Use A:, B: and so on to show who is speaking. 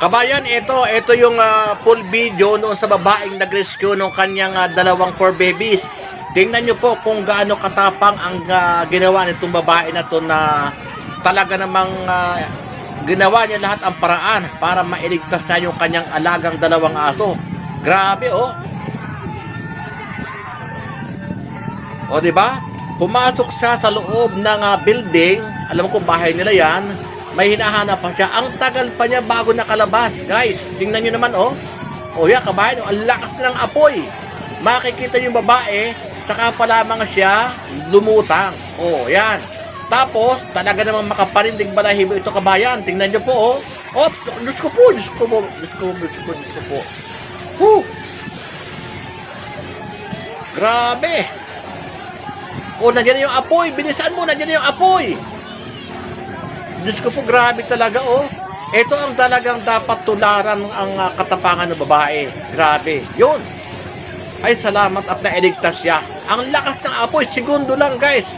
A: Kabayan, ito, ito yung ah, full video noon sa babaeng nag-rescue ng kanyang ah, dalawang four babies. Tingnan nyo po kung gaano katapang ang ah, ginawa nitong babae na to na talaga namang ah, ginawa niya lahat ang paraan para mailigtas niya yung kanyang alagang dalawang aso. Grabe, oh. O, di ba? Pumasok siya sa loob ng ah, building. Alam ko bahay nila yan. May hinahanap pa siya. Ang tagal pa niya bago nakalabas. Guys, tingnan niyo naman, oh. O yan, kabayan, oh, ang lakas na ng apoy. Makikita yung babae, saka pa lamang siya lumutang. O, yan. Tapos, talaga namang makaparindig balahibo ito kabayan. Tingnan niyo po, oh. Oh, Diyos ko po, Diyos ko po, Diyos ko, Diyos ko, Diyos ko po. Whew. Grabe. O, nandiyan na yung apoy. Bilisan mo, nandiyan na yung apoy. Diyos ko po, grabe talaga, oh. Ito ang talagang dapat tularan ang ah, katapangan ng babae. Grabe. Yun. Ay, salamat at nailigtas siya. Ang lakas ng apoy, segundo lang, guys.